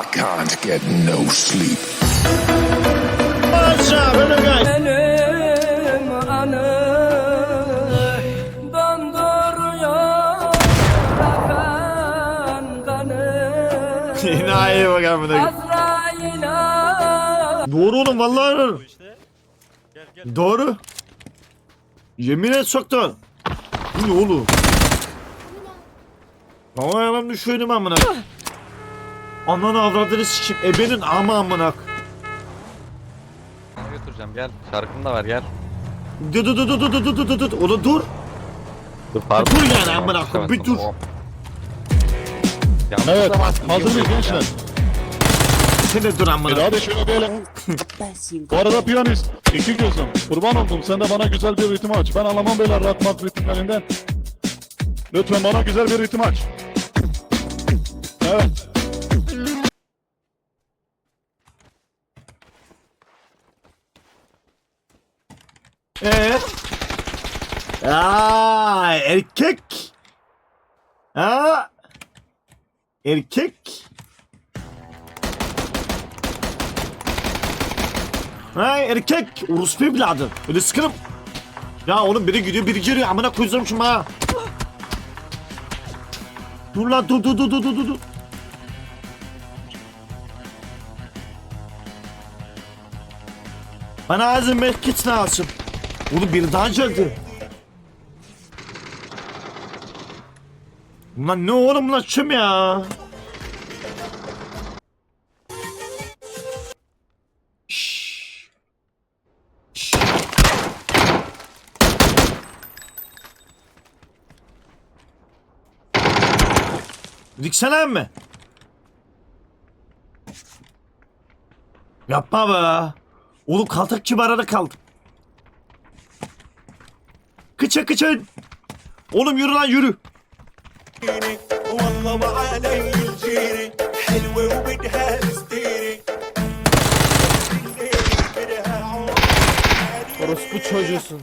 I can't get no sleep. Benim anı donduruyor akan kanı Enayi bak amına. Azrail'a Doğru oğlum vallahi. Doğru. Yemin et soktu. Bu ne oğlum? Ama ya ben düşüyorum amına. Ananı avradını sikeyim. Ebenin ama amına. Sana götüreceğim gel. Şarkını da ver gel. Dur dur dur dur dur dur dur dur dur. Oğlum dur. Dur pardon. Dur yani amına koyayım, bir dur. Evet, hazır mıyız gençler? Sen de dur amına. Bir hadi şöyle diyelim. Bu arada piyanist, iki gözüm. Kurban oldum, sen de bana güzel bir ritim aç. Ben anlamam beyler rock mark ritimlerinden. Lütfen bana güzel bir ritim aç. Evet. Ee? Aa, erkek. Aa. Erkek. Ha erkek. Urus evladı. Öyle sıkırım. Ya oğlum biri gidiyor biri geliyor. Amına koyacağım şimdi ha. Dur lan dur dur dur dur dur dur. Bana ağzın merkez lazım. Oğlum biri daha geldi. Lan ne oğlum lan kim ya? Şşş. Şşş. Diksene mi? Yapma be. Oğlum kaltak gibi arada kaldım. Kıça kıçın. Oğlum yürü lan yürü. Orospu çocuğusun.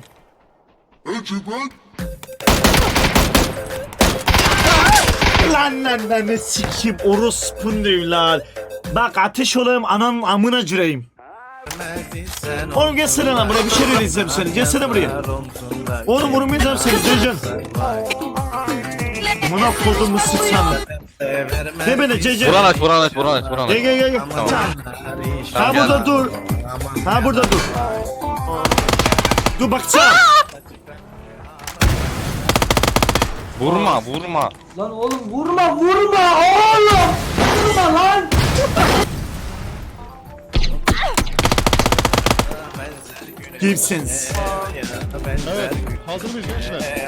lan lan lan ne sikim orospun lan. Bak ateş olayım anan amına cüreyim. Oğlum gelsene lan buraya bir şey söyleyeceğim seni. Gelsene buraya. Oğlum vurmayacağım seni Ceycan. Amına kodumu sıçan. Ne beni Ceycan? Buran aç buran aç buran aç buran Gel aç. gel gel. gel. Tamam. Ha Gel. burada dur. Ha burada dur. Dur bakacağım. Vurma vurma. Lan oğlum vurma vurma oğlum Vurma lan Kimsiniz? Evet, hazır mıyız gençler?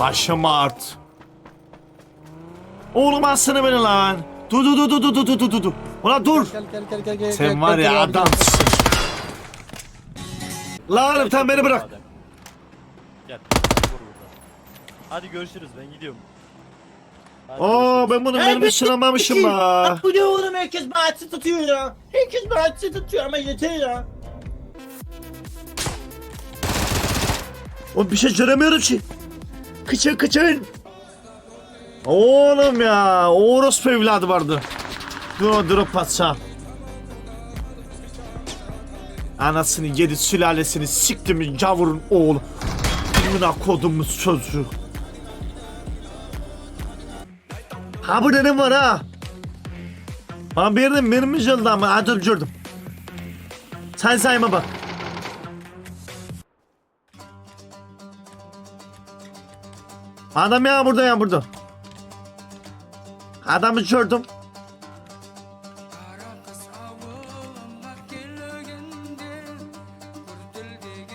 Başım art. Oğlum alsana beni lan. Dur dur dur dur dur dur dur dur dur. Ulan dur. Sen var ya adamsın. Lan oğlum beni bırak. Gel. Hadi görüşürüz ben gidiyorum. Oo ben bunu mermi sınamamışım ha. Bu ne oğlum herkes bahçe tutuyor ya. Herkes bahçe tutuyor ama yeter ya. Oğlum bir şey göremiyorum ki. Kıçın kıçın. Oğlum ya. Orospu evladı vardı. Dur o drop atsa. Anasını yedi sülalesini siktimin gavurun oğlu. Buna kodumuz sözcü. Ha burada ne var ha? Ha bir yerden benim mi geldi ama ha dur gördüm. Sen sayma bak. Adam ya burada ya burada. Adamı gördüm.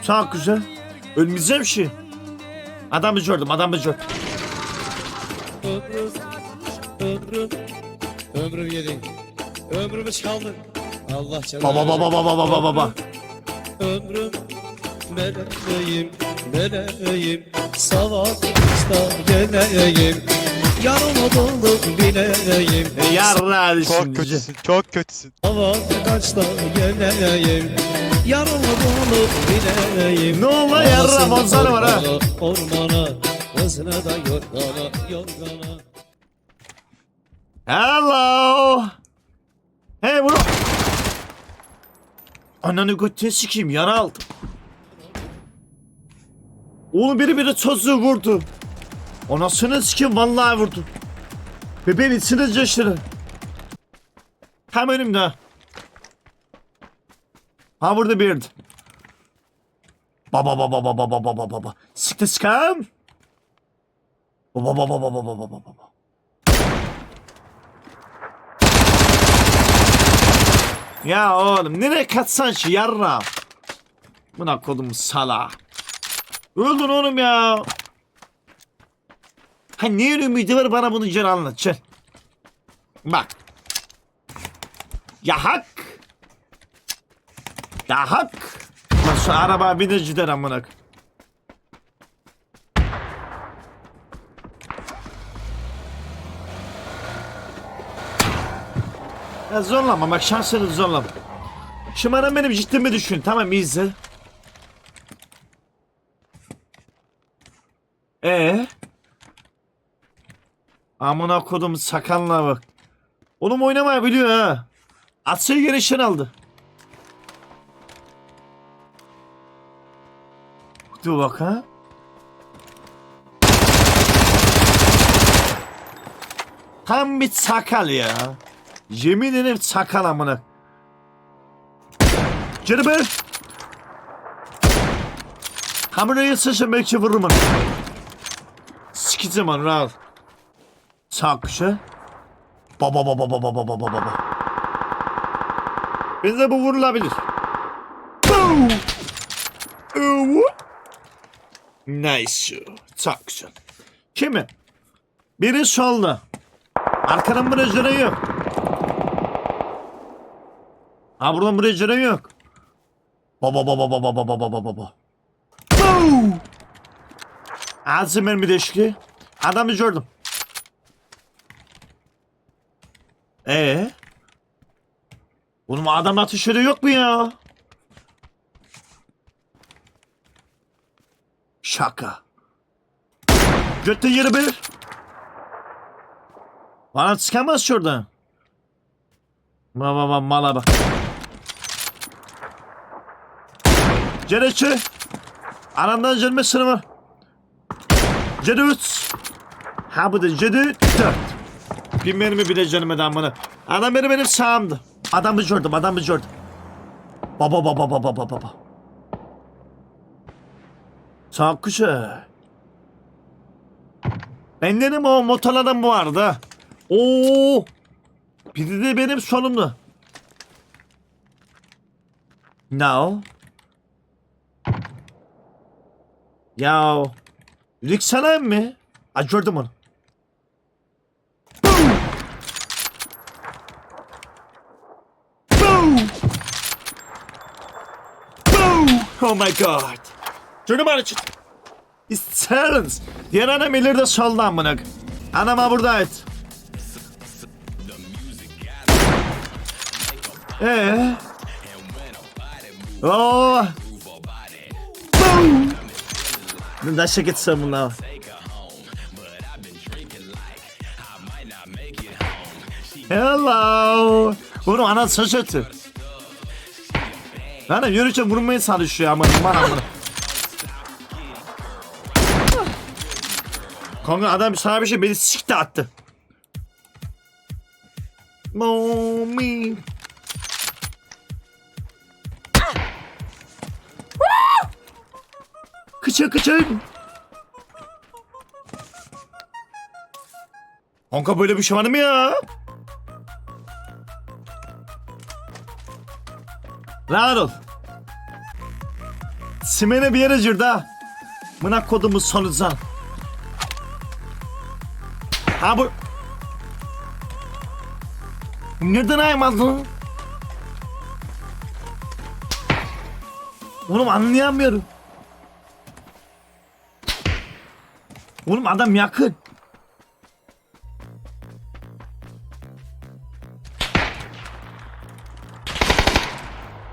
Çok güzel. Ölmeyeceğim şey. Adamı gördüm, adamı gördüm. Ömrüm, ömrüm yedin. Ömrümü çaldın. Allah canına. Baba baba baba baba baba. Ömrüm, meleğim, meleğim. Savaşta geleyim. Yanıma dolu bileyim. E, yarra şimdi. Çok kötüsün. Savaşta geleyim. Yarama dolu bineğim Ne oldu yarra manzara var ha. Ormana Kızına da yorgana yorgana Hello. Hey bro. Ananı götüne sikeyim yara aldım. Oğlum biri biri çocuğu vurdu. Anasını sikeyim vallahi vurdu. Bebeğin içine coştu. Tam önümde. Ha burada bir yerde. Baba baba baba baba baba baba. Sikte sıkam. Baba baba baba baba baba baba. Ya oğlum nereye kaçsan şu yarra? Buna kodum sala. Öldün oğlum ya. Ha ne ümidi var bana bunu gel anlat gel. Bak. Ya hak. Ya hak. Şu araba bir de gider amına. Ya zorlama bak şansını zorlama. Şımaran benim ciddimi düşün tamam izle. Ee? Amına kodum sakalına bak. Oğlum oynamayı biliyor ha. Atsayı gelişen aldı. Dur bak ha. Tam bir sakal ya. Yemin ederim sakal amına. Be. Hamurayı sıçın belki vururum onu. Sikeceğim onu rahat. Sağ kuşa. Baba baba baba baba baba baba. Bize bu vurulabilir. Nice. Çok güzel. Kimi? Biri solda. Buraya cüre yok. Ha buradan buraya cüre yok. Baba baba baba baba baba baba. Ağzı mermi deşki. Adamı gördüm. Ee? Oğlum adam ediyor yok mu ya? Şaka. Götte yeri bir. Bana çıkamaz şuradan. Baba baba mala bak. Cereçi. Anamdan gelme sınıfı. Cedi üç. Ha bu da cedi dört. Bir mermi bile canıma bana. Adam benim benim sağımdı. Adamı gördüm adamı gördüm. Baba baba baba baba baba. Çok güzel. Benden o motorlardan bu vardı. Oo! Biri de benim solumda. No. Ya. Yükselen mi? Aa, gördüm onu. Boom! Boom! Boom! Oh my god. Gördüm onu. It's Terrence. Diğer anam ileride solda amına. Anama buradaydı. Ee? Oh! Boom! Da się get some now. Hello. Bunu ana şaşırtı. Lan yürüyüşe vurmaya çalışıyor ama aman aman. Kanka adam sana bir şey beni sikti attı. Mommy. Kıçın kıçın. Kanka böyle bir şey var mı ya? Rahat ol. Simene bir yere ha. Mına kodumuz sonucan. Ha bu... Nereden aymadın? Oğlum anlayamıyorum. Oğlum adam yakın.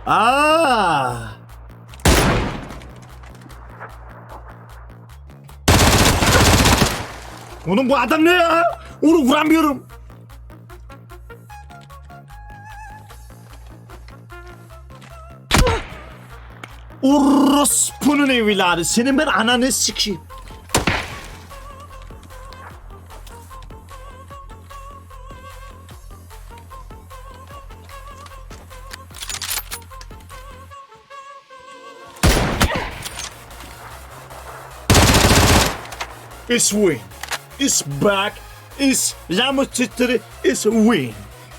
Aa! Oğlum bu adam ne ya? Onu vuramıyorum. Orospunun evladı. Senin ben ananı sikeyim. It's win. It's back. It's Twitter. It's win.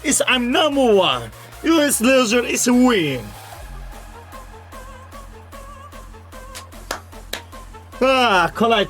It's I'm number one. US Laser is win. Ah kolay.